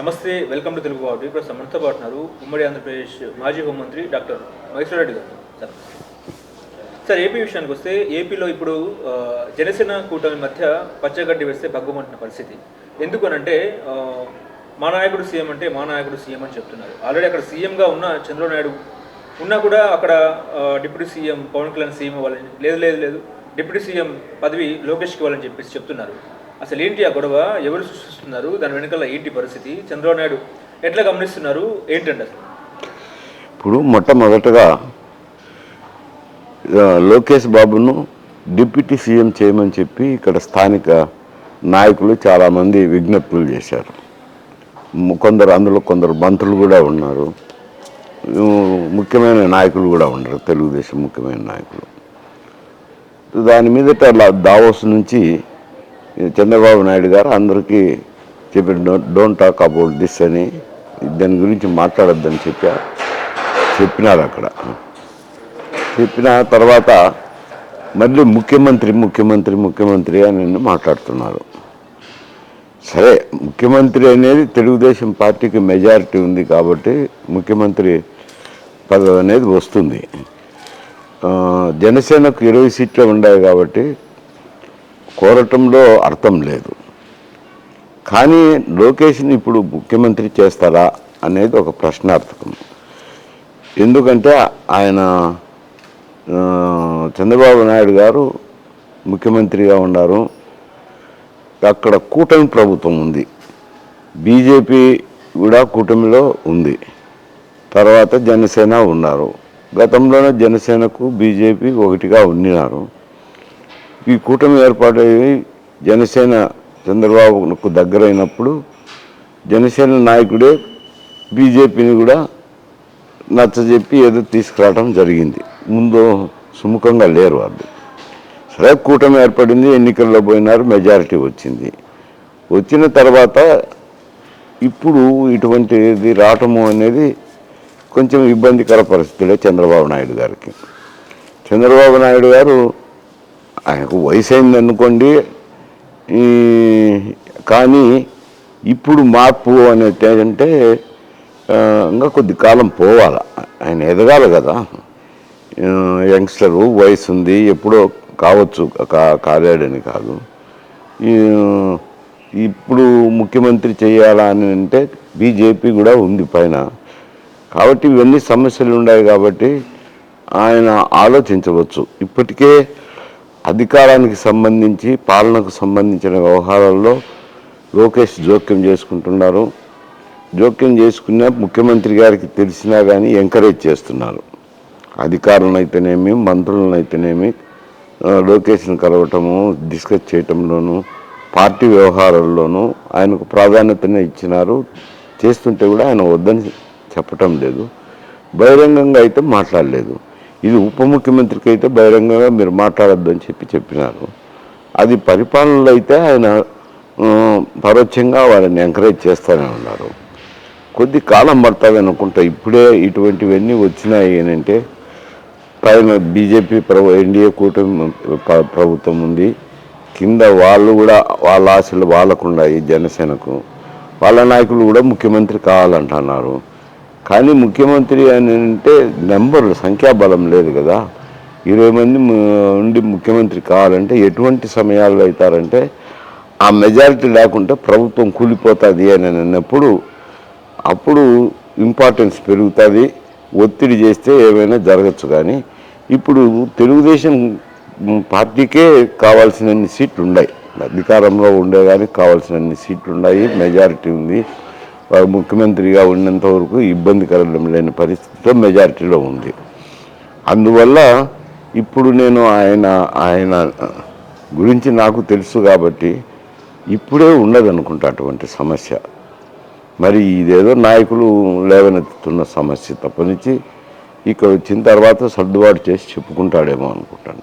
నమస్తే welcome to Telugu బాబు ఇప్పుడు మనతో పాటు ఉన్నారు ఉమ్మడి ఆంధ్రప్రదేశ్ మాజీ హోంమంత్రి డాక్టర్ మహేశ్వర రెడ్డి గారు. సార్. సార్ ఏపీ విషయానికి వస్తే ఏపీలో ఇప్పుడు జనసేన కూటమి మధ్య పచ్చగడ్డి వేస్తే భగ్గుమంటున్న పరిస్థితి. ఎందుకనంటే మా నాయకుడు సీఎం అంటే మా నాయకుడు సీఎం అని చెప్తున్నారు. ఆల్రెడీ అక్కడ సీఎంగా ఉన్న చంద్రబాబు నాయుడు ఉన్నా కూడా అక్కడ deputy CM Pawan Kalyan CM ఇవ్వాలని లేదు లేదు లేదు. డిప్యూటీ సీఎం పదవి లోకేష్కి ఇవ్వాలని చెప్పేసి చెప్తున్నారు. అసలు ఏంటి ఆ గొడవ? ఎవరు సృష్టిస్తున్నారు? దాని వెనకాల ఏంటి పరిస్థితి? చంద్రబాబు నాయుడు ఎట్లా గమనిస్తున్నారు? ఏంటండి అసలు? ఇప్పుడు మొట్టమొదటగా లోకేష్ బాబును డిప్యూటీ సీఎం చేయమని చెప్పి ఇక్కడ స్థానిక నాయకులు చాలామంది విజ్ఞప్తులు చేశారు. కొందరు అందులో కొందరు మంత్రులు కూడా ఉన్నారు. ముఖ్యమైన నాయకులు కూడా ఉన్నారు తెలుగుదేశం ముఖ్యమైన నాయకులు. దాని మీదట దావోస్ నుంచి చంద్రబాబు నాయుడు గారు అందరికీ చెప్పారు డోంట్ టాక్ అబౌట్ దిస్ అని. దాని గురించి మాట్లాడొద్దని చెప్పారు చెప్పినారు అక్కడ. చెప్పిన తర్వాత మళ్ళీ ముఖ్యమంత్రి ముఖ్యమంత్రి ముఖ్యమంత్రి అని మాట్లాడుతున్నారు. సరే ముఖ్యమంత్రి అనేది తెలుగుదేశం పార్టీకి మెజారిటీ ఉంది కాబట్టి ముఖ్యమంత్రి పదవి అనేది వస్తుంది. జనసేనకు ఇరవై సీట్లు ఉన్నాయి కాబట్టి కోరటంలో అర్థం లేదు. కానీ లోకేష్ని ఇప్పుడు ముఖ్యమంత్రి చేస్తారా అనేది ఒక ప్రశ్నార్థకం. ఎందుకంటే ఆయన చంద్రబాబు నాయుడు గారు ముఖ్యమంత్రిగా ఉన్నారు. అక్కడ కూటమి ప్రభుత్వం ఉంది. బీజేపీ కూడా కూటమిలో ఉంది. తర్వాత జనసేన ఉన్నారు. గతంలోనే జనసేనకు బీజేపీ ఒకటిగా ఉన్నారు ఈ కూటమి ఏర్పాటయ్యి జనసేన చంద్రబాబుకు దగ్గరైనప్పుడు జనసేన నాయకుడే బీజేపీని కూడా నచ్చజెప్పి ఏదో తీసుకురావడం జరిగింది. ముందు సుముఖంగా లేరు వాళ్ళు. సరే కూటమి ఏర్పడింది ఎన్నికల్లో పోయినారు మెజారిటీ వచ్చింది. వచ్చిన తర్వాత ఇప్పుడు ఇటువంటిది రావటము అనేది కొంచెం ఇబ్బందికర పరిస్థితులే చంద్రబాబు నాయుడు గారికి. చంద్రబాబు నాయుడు గారు ఆయనకు వయసు అయింది అనుకోండి కానీ ఇప్పుడు మార్పు అనేది ఏంటంటే ఇంకా కొద్ది కాలం పోవాలి. ఆయన ఎదగాలి కదా. యంగ్స్టరు వయసు ఉంది ఎప్పుడో కావచ్చు కా- కాలేడని కాదు. ఇప్పుడు ముఖ్యమంత్రి చేయాలా అని అంటే బీజేపీ కూడా ఉంది పైన. కాబట్టి ఇవన్నీ సమస్యలు ఉన్నాయి కాబట్టి ఆయన ఆలోచించవచ్చు. ఇప్పటికే అధికారానికి సంబంధించి పాలనకు సంబంధించిన వ్యవహారాల్లో లోకేష్ జోక్యం చేసుకుంటున్నారు. జోక్యం చేసుకున్న ముఖ్యమంత్రి గారికి తెలిసినా కానీ ఎంకరేజ్ చేస్తున్నారు. అధికారులను అయితేనేమి మంత్రులను అయితేనేమి లోకేష్ను కలవటము డిస్కస్ చేయటంలోనూ పార్టీ వ్యవహారాల్లోనూ ఆయనకు ప్రాధాన్యతనే ఇచ్చినారు. చేస్తుంటే కూడా ఆయన వద్దని చెప్పటం లేదు. బహిరంగంగా అయితే మాట్లాడలేదు. ఇది ఉప ముఖ్యమంత్రికి అయితే బహిరంగంగా మీరు మాట్లాడొద్దని చెప్పి చెప్పినారు. అది పరిపాలనలో అయితే ఆయన పరోక్షంగా వాళ్ళని ఎంకరేజ్ చేస్తూనే ఉన్నారు. కొద్ది కాలం పడుతుంది అనుకుంటా. ఇప్పుడే ఇటువంటివన్నీ వచ్చినాయి అని అంటే పైన బీజేపీ ప్రభు ఎన్డీఏ కూటమి ప్రభుత్వం ఉంది. కింద వాళ్ళు కూడా వాళ్ళ ఆశలు వాళ్ళకుండా జనసేనకు. వాళ్ళ నాయకులు కూడా ముఖ్యమంత్రి కావాలంటున్నారు. కానీ ముఖ్యమంత్రి అని అంటే నెంబర్ సంఖ్యాబలం లేదు కదా. ఇరవై మంది ఉండి ముఖ్యమంత్రి కావాలంటే ఎటువంటి సమయాల్లో అవుతారంటే ఆ మెజారిటీ లేకుంటే ప్రభుత్వం కూలిపోతుంది అని అన్నప్పుడు అప్పుడు ఇంపార్టెన్స్ పెరుగుతుంది. ఒత్తిడి చేస్తే ఏమైనా జరగచ్చు కానీ ఇప్పుడు తెలుగుదేశం పార్టీకే కావాల్సినన్ని సీట్లు ఉన్నాయి. అధికారంలో ఉండే కానీ కావాల్సినన్ని సీట్లు ఉన్నాయి మెజారిటీ ఉంది. వారు ముఖ్యమంత్రిగా ఉన్నంత వరకు ఇబ్బందికరం లేని పరిస్థితితో మెజారిటీలో ఉంది. అందువల్ల ఇప్పుడు నేను ఆయన ఆయన గురించి నాకు తెలుసు కాబట్టి ఇప్పుడే ఉండదనుకుంటా అటువంటి సమస్య. మరి ఇదేదో నాయకులు లేవనెత్తుతున్న సమస్య తప్పనిచ్చి ఇక్కడ వచ్చిన తర్వాత సర్దుబాటు చేసి చెప్పుకుంటాడేమో అనుకుంటాను.